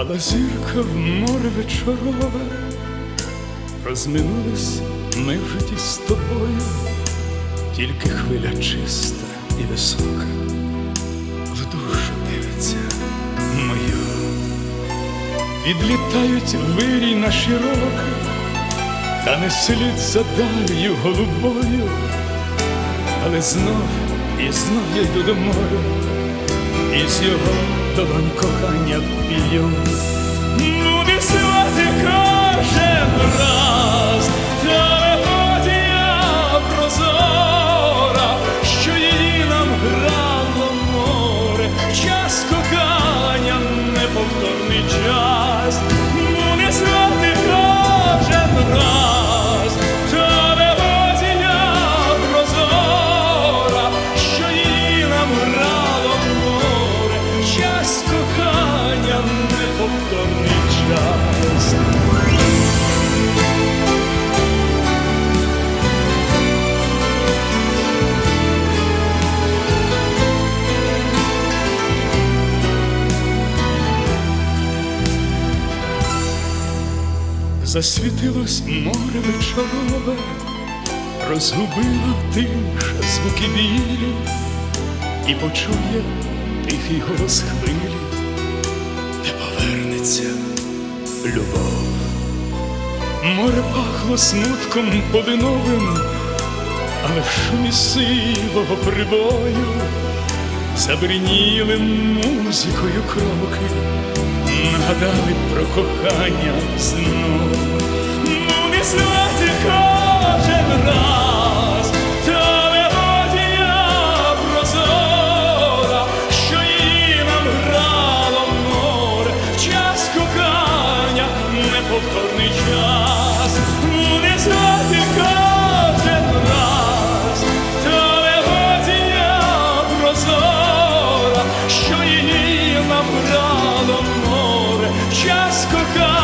Впала зірка в море вечорове, розминулись ми в житті з тобою, тільки хвиля чиста і висока, в душу дивиться мою. Відлітають вирій наші роки, та не слід за далію голубою, але знов і знов я йду до моря, і з його долонь кохання п'ю. Ну, не сльози кожен раз, та мелодія прозора, що її нам грало море, час кохання, неповторний час, ну не звати кожен раз, неповторний час. Засвітилось море вечорове, розгубила тиша звуки білі, і почує тихий голос хвилі, де повернеться любов. Море пахло смутком полиновим, але в шумі сивого прибою забриніли музикою кроки, нагадали про кохання знов. Ну, не знати час кохання,